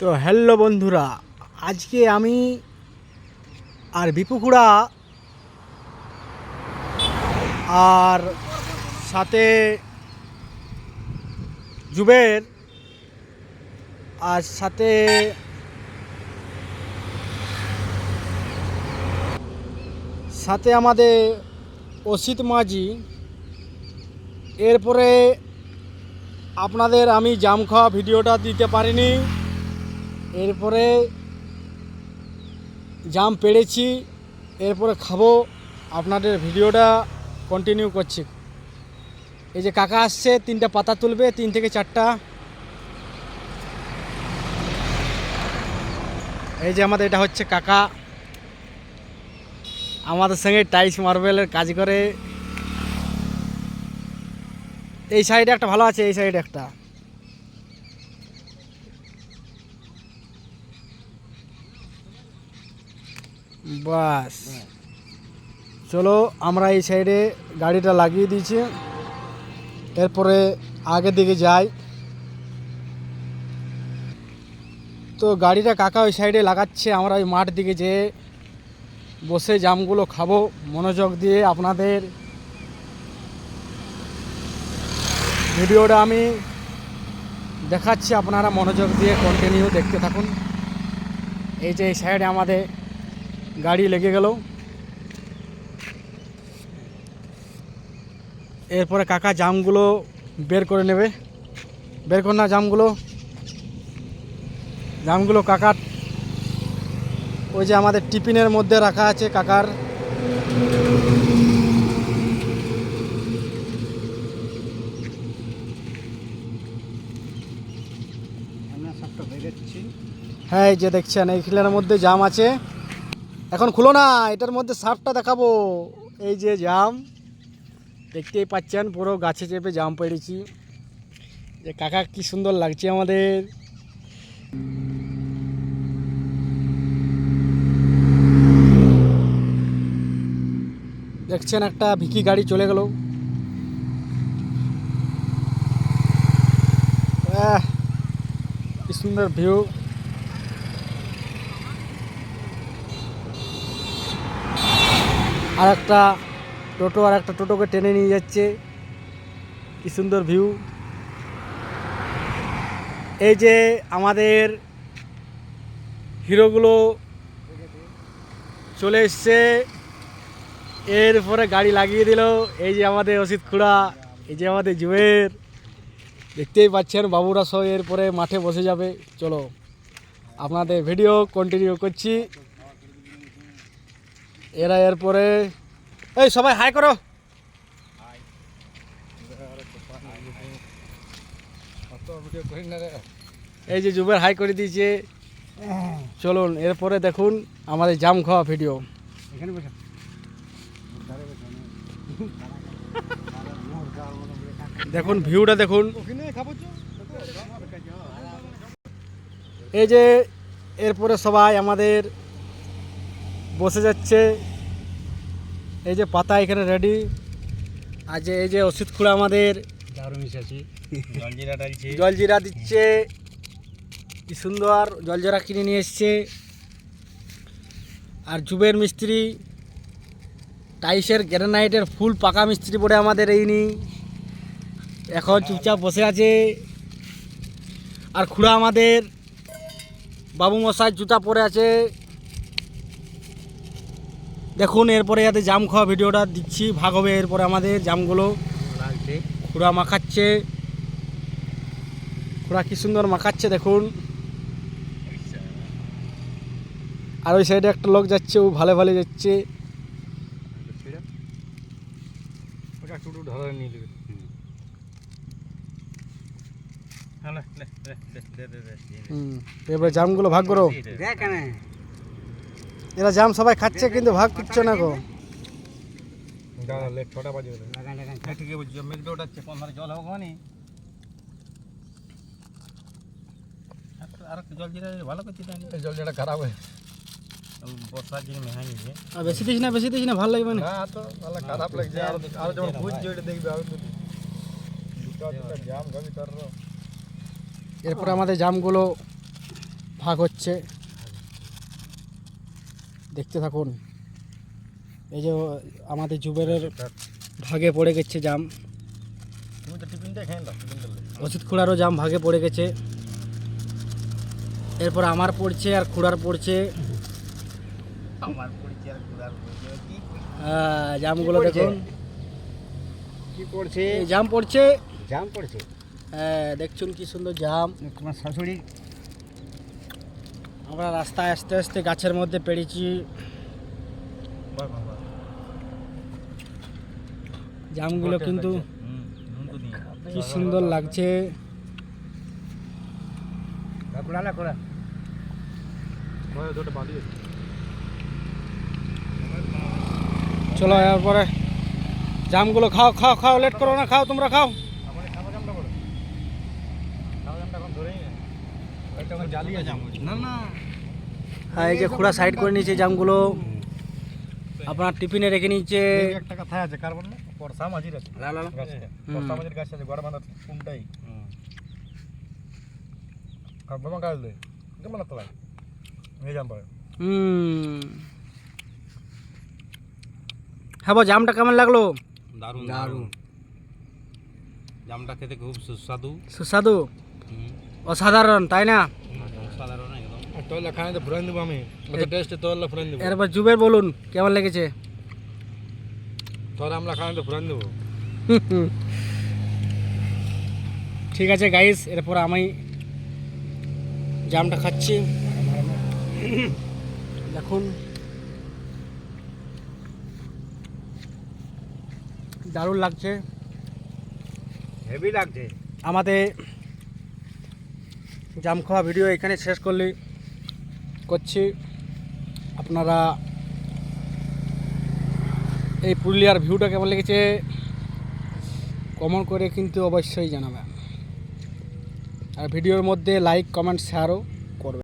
তো হ্যালো বন্ধুরা, আজকে আমি আর বিপুকুড়া আর সাথে জুবের আর সাথে সাথে আমাদের অসিত মাঝি। এরপরে আপনাদের আমি জাম খাওয়া ভিডিওটা দিতে পারিনি। এরপরে জাম পেড়েছি, এরপরে খাব। আপনাদের ভিডিওটা কন্টিনিউ করছি। এই যে কাকা আসছে, তিনটা পাতা তুলবে, তিন থেকে চারটা। এই যে আমাদের এটা হচ্ছে কাকা। আমাদের সঙ্গে টাইস মার্বেলের কাজ করে। এই সাইডে একটা ভালো আছে, এই সাইডে একটা। বাস। চলো, আমরা এই সাইডে গাড়িটা লাগিয়ে দিয়েছি। এরপরে আগের দিকে যাই। তো গাড়িটা কাকা ওই সাইডে লাগাচ্ছে, আমরা ওই মাঠ দিকে যেয়ে বসে জামগুলো খাব, মনোযোগ দিয়ে আপনাদের। ভিডিওটা আমি দেখাচ্ছি, আপনারা মনোযোগ দিয়ে কন্টিনিউ দেখতে থাকুন। এই যে এই সাইডে আমাদের গাড়ি লেগে গেল। এরপরে কাকা জামগুলো বের করে নেবে। বের কর না জামগুলো। জামগুলো কাকার। ওই যে আমাদের টিফিনের মধ্যে রাখা আছে কাকার। হ্যাঁ এই যে দেখছেন এই খিলের মধ্যে জাম আছে। এখন খুলো না, এটার মধ্যে সাপটা দেখাবো। এই যে জাম, দেখতেই পাচ্ছেন, পুরো গাছে চেপে জাম পেড়েছি। যে কাকা কি সুন্দর লাগছে আমাদের। দেখছেন, একটা ভিকি গাড়ি চলে গেল। কি সুন্দর ভিউ। আর একটা টোটো আর একটা টোটোকে টেনে নিয়ে যাচ্ছে। কি সুন্দর ভিউ। এই যে আমাদের হিরোগুলো চলে এসছে। এরপরে গাড়ি লাগিয়ে দিল। এই যে আমাদের অসিত খুড়া, এই যে আমাদের জুয়ের। দেখতেই পাচ্ছেন, বাবুরা সব এরপরে মাঠে বসে যাবে। চলো, আপনাদের ভিডিও কন্টিনিউ করছি। এরা এরপরে এই সবাই হাই করো। এই যে জুবের হাই করে দিয়েছে। চলুন এরপরে দেখুন আমাদের জাম খাওয়া ভিডিও এখানে দেখুন ভিউটা দেখুন। এই যে এরপরে সবাই আমাদের বসে যাচ্ছে। এই যে পাতা এখানে রেডি আর যে এই যে ওষুধ খুঁড়া আমাদের। জলজিরা দিচ্ছে। কি সুন্দর জলজিরা কিনে নিয়ে এসছে। আর জুবের মিস্ত্রি টাইসের গ্যারানাইটের ফুল পাকা মিস্ত্রি বলে আমাদের এই নি এখন চুপচাপ বসে আছে। আর খুড়া আমাদের। বাবু মশাই জুতা পরে আছে। দেখুন এরপরে যাতে জাম খাওয়া ভিডিওটা দিচ্ছি ভাগ হবে এরপরে আমাদের জামগুলো খুড়া মাখাচ্ছে খুড়া কি সুন্দর মাখাচ্ছে দেখুন আর ওই সাইডে একটা লোক যাচ্ছে ও ভালো ভালো যাচ্ছে এবারে জামগুলো ভাগ করো এরা জাম সবাই খাচ্ছে কিন্তু ভাগ করছে না গো মানে হয় বেশি দিস না বেশি দিস না ভালো লাগবে না খারাপ লাগছে আর আর যখন ভুজ জড়ে দেখবে এরপরে আমাদের জামগুলো ভাগ হচ্ছে দেখতে থাকুন। এই যে আমাদের জুবেরের ভাগে পড়ে গেছে জাম। অসিত খুড়ারও জাম ভাগে পড়ে গেছে। এরপর আমার পড়ছে আর খুড়ার পড়ছে। আমার আর জামগুলো পড়ছে? দেখুন। কি করছে জাম পড়ছে। জাম পড়ছে? হ্যাঁ, দেখছুন কি সুন্দর জাম। তোমার শাশুড়ি আমরা রাস্তায় আস্তে আস্তে গাছের মধ্যে পেরেছি বাহ বাহ বাহ জামগুলো কিন্তু কি সুন্দর লাগছে। চলো এরপরে। জামগুলো খাও খাও খাও লেট করো না খাও তোমরা খাও আমার খাওয়া জামটা করো খাওয়া জামটা এখন ধরেই না ওইটা এখন জ্বালিয়ে জাম না না হ্যাঁ এই যে খুঁড়া সাইড করে নিয়েছে জামগুলো। আপনার টিফিনে রেখে নিচ্ছে একটা কথা আছে মাঝির মাঝির গাছ গড় বাঁধা কোনটাই? গাছ কেমন নিয়ে পারে। হ্যাঁ জামটা কেমন লাগল? দারুণ দারুণ। জামটা খেতে খুব সুস্বাদু। সুস্বাদু? অসাধারণ তাই না? সাধারণ একদম তোলা খানে তো ফুরান দেবো আমি। ওটা টেস্ট তোলা ফুরান দেবো। এরপর জুবের বলুন কেমন লেগেছে? তোরা আমরা খানে তো ফুরান দেবো। ঠিক আছে গাইস এরপর আমি জামটা খাচ্ছি। দেখুন। দারুণ লাগছে। হেভি লাগছে। আমাদের জাম খাওয়া ভিডিও এখানে শেষ করলে, করছি। আপনারা এই পুরুলিয়ার ভিউটা কেমন লেগেছে কমন করে কিন্তু অবশ্যই জানাবেন। আর ভিডিওর মধ্যে লাইক কমেন্ট শেয়ারও করবেন।